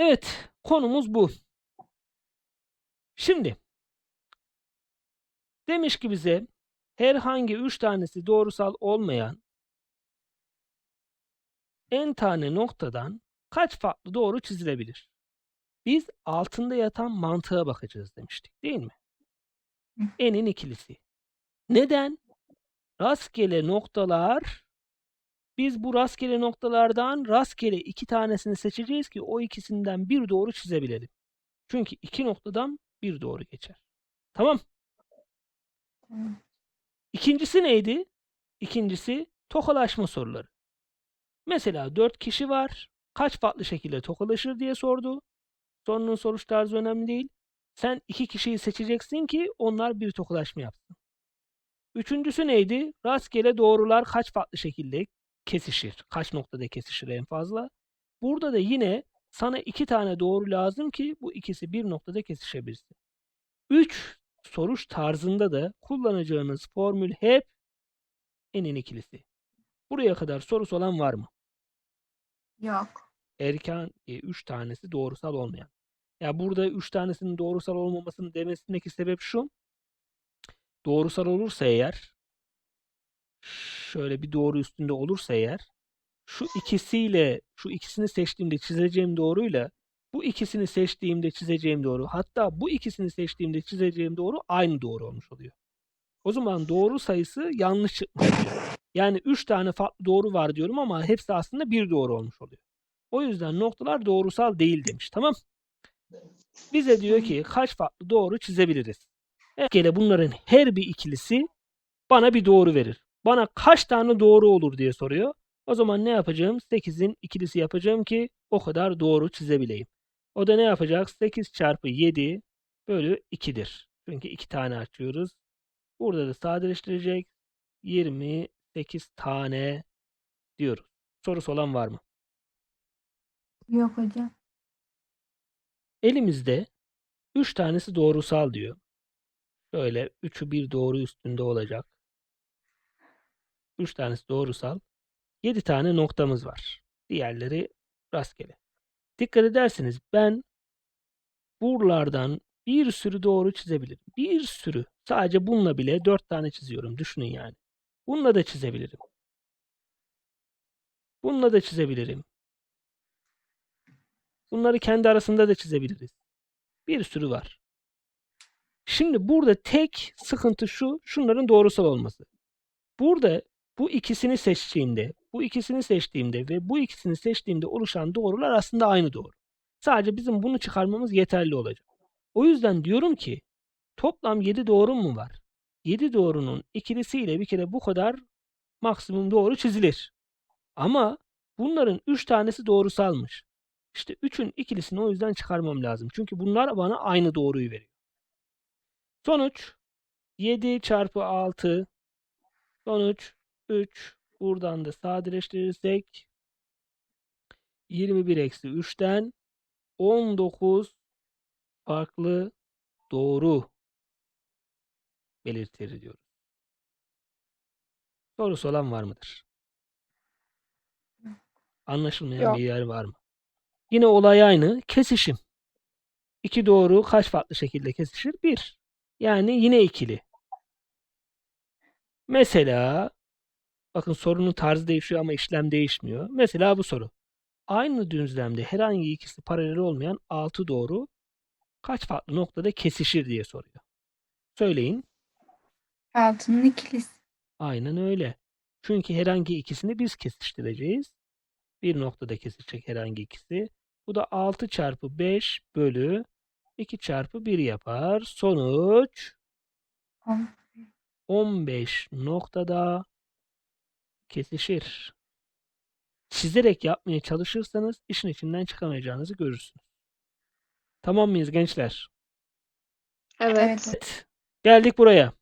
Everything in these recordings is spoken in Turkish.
Evet, konumuz bu. Şimdi demiş ki bize herhangi üç tanesi doğrusal olmayan n tane noktadan kaç farklı doğru çizilebilir? Biz altında yatan mantığa bakacağız demiştik, değil mi? N'in ikilisi. Neden? Rastgele noktalar biz bu rastgele noktalardan rastgele iki tanesini seçeceğiz ki o ikisinden bir doğru çizebilelim. Çünkü iki noktadan bir doğru geçer. Tamam. İkincisi neydi? İkincisi tokalaşma soruları. Mesela dört kişi var. Kaç farklı şekilde tokalaşır diye sordu. Sorunun soruş tarzı önemli değil. Sen iki kişiyi seçeceksin ki onlar bir tokalaşma yapsın. Üçüncüsü neydi? Rastgele doğrular kaç farklı şekilde kesişir? Kaç noktada kesişir en fazla? Burada da yine sana iki tane doğru lazım ki bu ikisi bir noktada kesişebilsin. Üç soruş tarzında da kullanacağınız formül hep n'in ikilisi. Buraya kadar sorusu olan var mı? Yok. Erken 3 tanesi doğrusal olmayan. Ya burada 3 tanesinin doğrusal olmamasının demesindeki sebep şu. Doğrusal olursa eğer şöyle bir doğru üstünde olursa eğer şu ikisiyle şu ikisini seçtiğimde çizeceğim doğruyla bu ikisini seçtiğimde çizeceğim doğru hatta bu ikisini seçtiğimde çizeceğim doğru aynı doğru olmuş oluyor. O zaman doğru sayısı yanlış çıkmış. Yani 3 tane farklı doğru var diyorum ama hepsi aslında bir doğru olmuş oluyor. O yüzden noktalar doğrusal değil demiş. Tamam. Bize diyor ki kaç farklı doğru çizebiliriz? Gele bunların her bir ikilisi bana bir doğru verir. Bana kaç tane doğru olur diye soruyor. O zaman ne yapacağım? 8'in ikilisi yapacağım ki o kadar doğru çizebileyim. O da ne yapacak? 8 çarpı 7 bölü 2'dir. Çünkü 2 tane açıyoruz. Burada da sadeleştirecek. 28 tane diyoruz. Sorusu olan var mı? Yok hocam. Elimizde 3 tanesi doğrusal diyor. Şöyle 3'ü bir doğru üstünde olacak. 3 tanesi doğrusal. 7 tane noktamız var. Diğerleri rastgele. Dikkat ederseniz ben buralardan bir sürü doğru çizebilirim. Bir sürü. Sadece bununla bile 4 tane çiziyorum. Düşünün yani. Bununla da çizebilirim. Bununla da çizebilirim. Bunları kendi arasında da çizebiliriz. Bir sürü var. Şimdi burada tek sıkıntı şu, şunların doğrusal olması. Burada bu ikisini seçtiğimde, bu ikisini seçtiğimde ve bu ikisini seçtiğimde oluşan doğrular aslında aynı doğru. Sadece bizim bunu çıkarmamız yeterli olacak. O yüzden diyorum ki toplam 7 doğru mu var? 7 doğrunun ikilisiyle bir kere bu kadar maksimum doğru çizilir. Ama bunların 3 tanesi doğrusalmış. İşte 3'ün ikilisini o yüzden çıkarmam lazım. Çünkü bunlar bana aynı doğruyu veriyor. Sonuç 7 çarpı 6 sonuç 3 buradan da sadeleştirirsek 21 eksi 3'ten 19 farklı doğru belirtir diyoruz. Sorusu olan var mıdır? Anlaşılmayan Yok. bir yer var mı? Yine olay aynı. Kesişim. İki doğru kaç farklı şekilde kesişir? Bir. Yani yine ikili. Mesela bakın sorunun tarzı değişiyor ama işlem değişmiyor. Mesela bu soru. Aynı düzlemde herhangi ikisi paralel olmayan 6 doğru kaç farklı noktada kesişir diye soruyor. Söyleyin. Altının ikilisi. Aynen öyle. Çünkü herhangi ikisini biz kesiştireceğiz. Bir noktada kesişecek herhangi ikisi. Bu da 6 çarpı 5 bölü 2 çarpı 1 yapar. Sonuç On. 15 noktada kesişir. Çizerek yapmaya çalışırsanız işin içinden çıkamayacağınızı görürsünüz. Tamam mıyız gençler? Evet. Evet. Geldik buraya.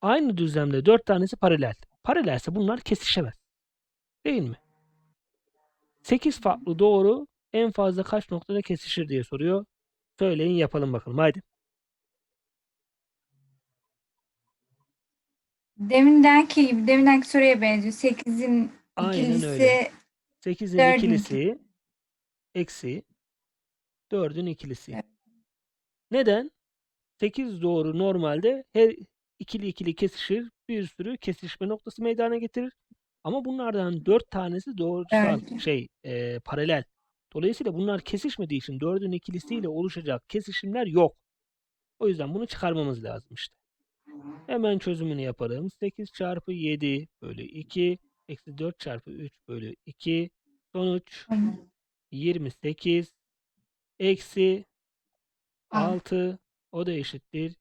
Aynı düzlemde 4 tanesi paralel. Paralelse bunlar kesişemez. Değil mi? 8 farklı doğru en fazla kaç noktada kesişir diye soruyor. Söyleyin yapalım bakalım. Haydi. Demindenki gibi, demindenki soruya benziyor. 8'in Aynen ikilisi öyle. 8'in Dördün ikilisi eksi 4'ün ikilisi. Evet. Neden? 8 doğru normalde her ikili ikili kesişir. Bir sürü kesişme noktası meydana getirir. Ama bunlardan 4 tanesi doğrusal Evet. şey e, paralel. Dolayısıyla bunlar kesişmediği için 4'ün ikilisiyle oluşacak kesişimler yok. O yüzden bunu çıkarmamız lazım işte. Hemen çözümünü yaparım. 8 çarpı 7 bölü 2 eksi 4 çarpı 3 bölü 2 sonuç Aynen. 28 eksi Aa. 6 o da eşittir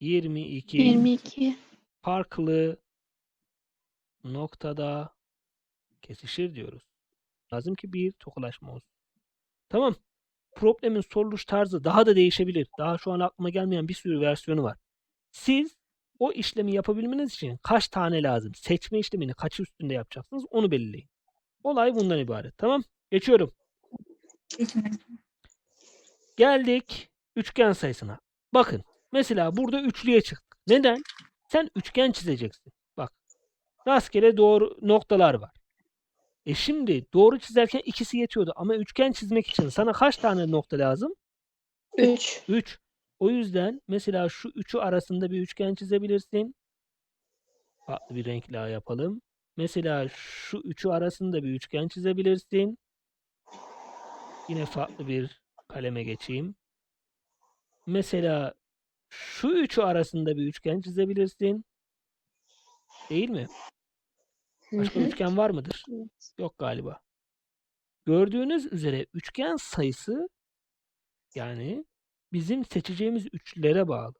22 22. farklı noktada kesişir diyoruz. Lazım ki bir tokalaşma olsun. Tamam. Problemin soruluş tarzı daha da değişebilir. Daha şu an aklıma gelmeyen bir sürü versiyonu var. Siz o işlemi yapabilmeniz için kaç tane lazım? Seçme işlemini kaç üstünde yapacaksınız? Onu belirleyin. Olay bundan ibaret. Tamam. Geçiyorum. Geçin. Geldik üçgen sayısına. Bakın mesela burada üçlüye çıktık. Neden? Sen üçgen çizeceksin. Bak rastgele doğru noktalar var. E şimdi doğru çizerken ikisi yetiyordu ama üçgen çizmek için sana kaç tane nokta lazım? 3. 3. O yüzden mesela şu üçü arasında bir üçgen çizebilirsin. Farklı bir renk daha yapalım. Mesela şu üçü arasında bir üçgen çizebilirsin. Yine farklı bir kaleme geçeyim. Mesela şu üçü arasında bir üçgen çizebilirsin. Değil mi? Başka üçgen var mıdır? Yok galiba. Gördüğünüz üzere üçgen sayısı yani bizim seçeceğimiz üçlülere bağlı.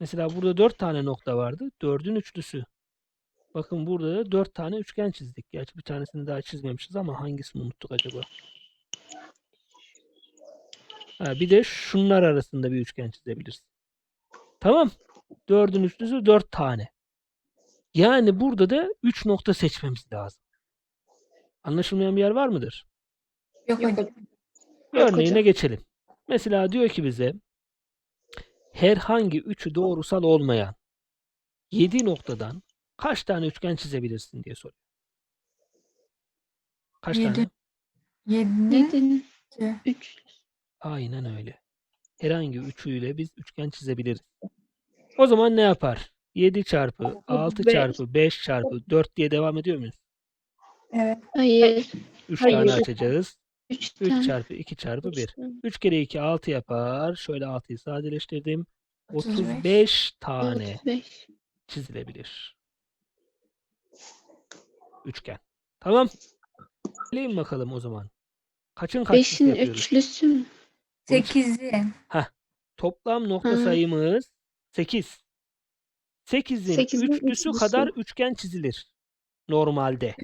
Mesela burada dört tane nokta vardı. Dördün üçlüsü. Bakın burada da dört tane üçgen çizdik. Gerçi bir tanesini daha çizmemişiz ama hangisini unuttuk acaba? Ha, bir de şunlar arasında bir üçgen çizebiliriz. Tamam. Dördün üçlüsü dört tane. Yani burada da üç nokta seçmemiz lazım. Anlaşılmayan bir yer var mıdır? Yok hocam. Örneğine hocam. geçelim. Mesela diyor ki bize herhangi üçü doğrusal olmayan 7 noktadan kaç tane üçgen çizebilirsin diye soruyor. Kaç Yedi. tane? 7. 7. 3. Aynen öyle. Herhangi üçüyle biz üçgen çizebiliriz. O zaman ne yapar? 7 çarpı 6 Beş. çarpı 5 çarpı 4 diye devam ediyor muyuz? Evet. Hayır. 3 Hayır. tane açacağız. 3 3 tane. çarpı 2 çarpı 1. Üç tane. 3 kere 2 6 yapar. Şöyle 6'yı sadeleştirdim. 35. 35 tane 35. çizilebilir. Üçgen. Tamam. Söyleyin bakalım o zaman. Kaçın kaçlısı 5'in yapıyoruz? üçlüsü mü? 8'in. Toplam nokta Hı. sayımız 8. 8'in Sekizin üçlüsü üçlüsü. kadar üçgen çizilir. Normalde.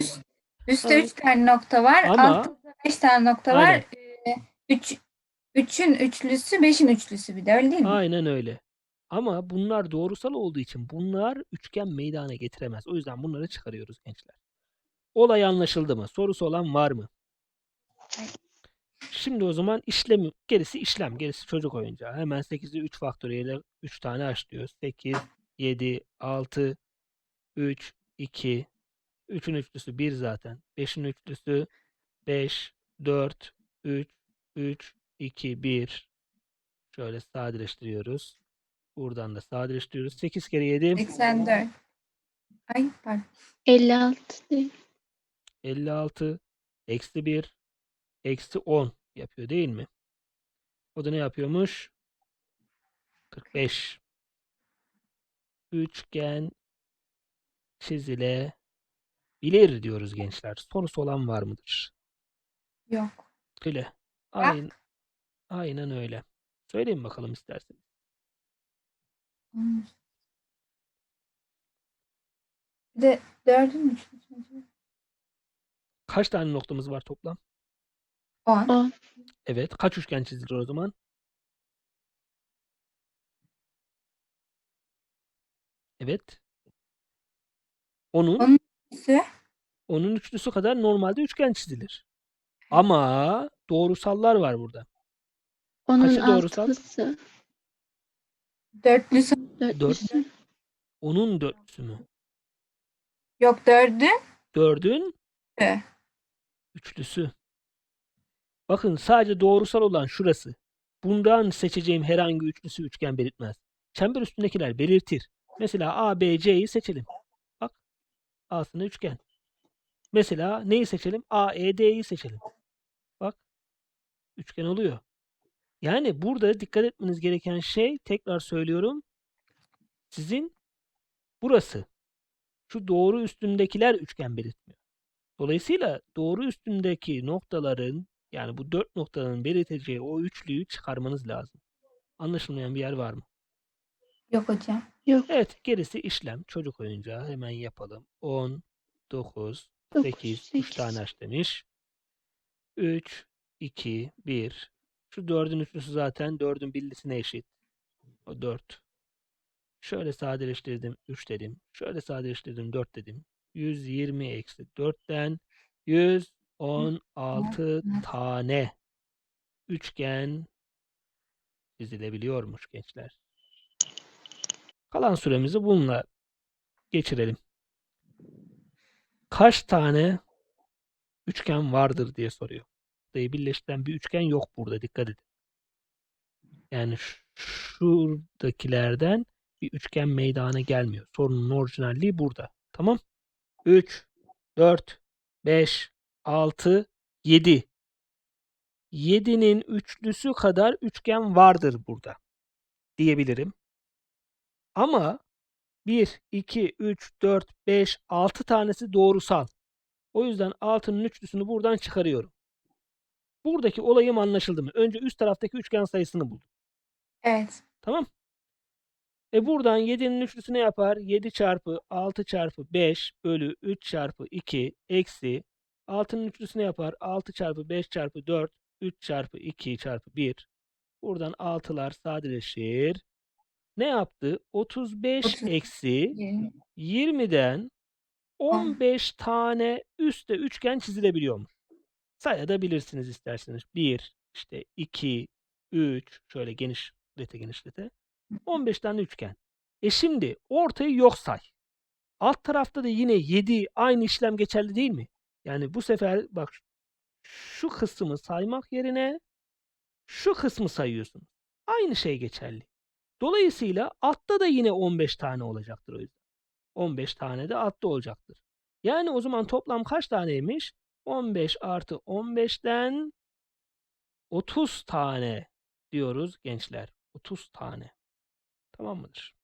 Üstte Evet. 3 tane nokta var. Ama- Altta 5 tane nokta Aynen. var. 3 3'ün üçlüsü, 5'in üçlüsü bir de öyle değil mi? Aynen öyle. Ama bunlar doğrusal olduğu için bunlar üçgen meydana getiremez. O yüzden bunları çıkarıyoruz gençler. Olay anlaşıldı mı? Sorusu olan var mı? Şimdi o zaman işlem gerisi işlem, gerisi çocuk oyuncağı. Hemen 8'i 3 faktöriyle 3 tane aç diyoruz. 8, 7, 6, 3, 2, 3'ün üçlüsü 1 zaten. 5'in üçlüsü 5, 4, 3, 3, 2, 1. Şöyle sadeleştiriyoruz. Buradan da sadeleştiriyoruz. 8 kere 7, 84. Ay pardon. 56 değil. 56, eksi 1, eksi 10 yapıyor değil mi? O da ne yapıyormuş? 45. Üçgen çizilebilir diyoruz gençler. Sorusu olan var mıdır? Yok. Öyle. Aynen, aynen öyle. Söyleyin bakalım isterseniz. Bir de 4'ün üçlüsü. mü? Kaç tane noktamız var toplam? 10. 10. Evet. Kaç üçgen çizilir o zaman? Evet. Onun On- Üçlüsü. onun üçlüsü kadar normalde üçgen çizilir. Ama doğrusallar var burada. Onun Kaçı doğrusal? altılısı. Dörtlüsü. Dörtlüsü. Onun dörtlüsü mü? Yok 4'ün. Dördün Evet. üçlüsü. Bakın sadece doğrusal olan şurası. Bundan seçeceğim herhangi üçlüsü üçgen belirtmez. Çember üstündekiler belirtir. Mesela A, B, C'yi seçelim. Aslında üçgen. Mesela neyi seçelim? A, E, D'yi seçelim. Bak. Üçgen oluyor. Yani burada dikkat etmeniz gereken şey tekrar söylüyorum. Sizin burası. Şu doğru üstündekiler üçgen belirtmiyor. Dolayısıyla doğru üstündeki noktaların yani bu dört noktanın belirteceği o üçlüyü çıkarmanız lazım. Anlaşılmayan bir yer var mı? Yok hocam. Yok. Evet gerisi işlem. Çocuk oyuncağı hemen yapalım. 10, 9, 9, 8, 3 8. tane aç demiş. 3, 2, 1. Şu 4'ün üçlüsü zaten 4'ün birlisine eşit. O 4. Şöyle sadeleştirdim 3 dedim. Şöyle sadeleştirdim 4 dedim. 120 eksi 4'ten 116 tane üçgen çizilebiliyormuş gençler. Kalan süremizi bununla geçirelim. Kaç tane üçgen vardır diye soruyor. Burayı birleştiren bir üçgen yok burada dikkat edin. Yani şuradakilerden bir üçgen meydana gelmiyor. Sorunun orijinalliği burada. Tamam? 3, 4, 5, 6, 7. 7'nin üçlüsü kadar üçgen vardır burada diyebilirim. Ama 1, 2, 3, 4, 5, 6 tanesi doğrusal. O yüzden 6'nın üçlüsünü buradan çıkarıyorum. Buradaki olayım anlaşıldı mı? Önce üst taraftaki üçgen sayısını buldum. Evet. Tamam. E buradan 7'nin üçlüsü ne yapar? 7 çarpı 6 çarpı 5 bölü 3 çarpı 2 eksi 6'nın üçlüsü ne yapar? 6 çarpı 5 çarpı 4 3 çarpı 2 çarpı 1. Buradan 6'lar sadeleşir. Ne yaptı? 35 Otuz. eksi Yirmi. 20'den 15 tane üstte üçgen çizilebiliyormuş. Sayabilirsiniz isterseniz. 1, işte 2, 3, şöyle genişlete genişlete. 15 tane üçgen. E şimdi ortayı yok say. Alt tarafta da yine 7 aynı işlem geçerli değil mi? Yani bu sefer bak şu kısmı saymak yerine şu kısmı sayıyorsun. Aynı şey geçerli. Dolayısıyla altta da yine 15 tane olacaktır o yüzden. 15 tane de altta olacaktır. Yani o zaman toplam kaç taneymiş? 15 artı 15'ten 30 tane diyoruz gençler. 30 tane. Tamam mıdır?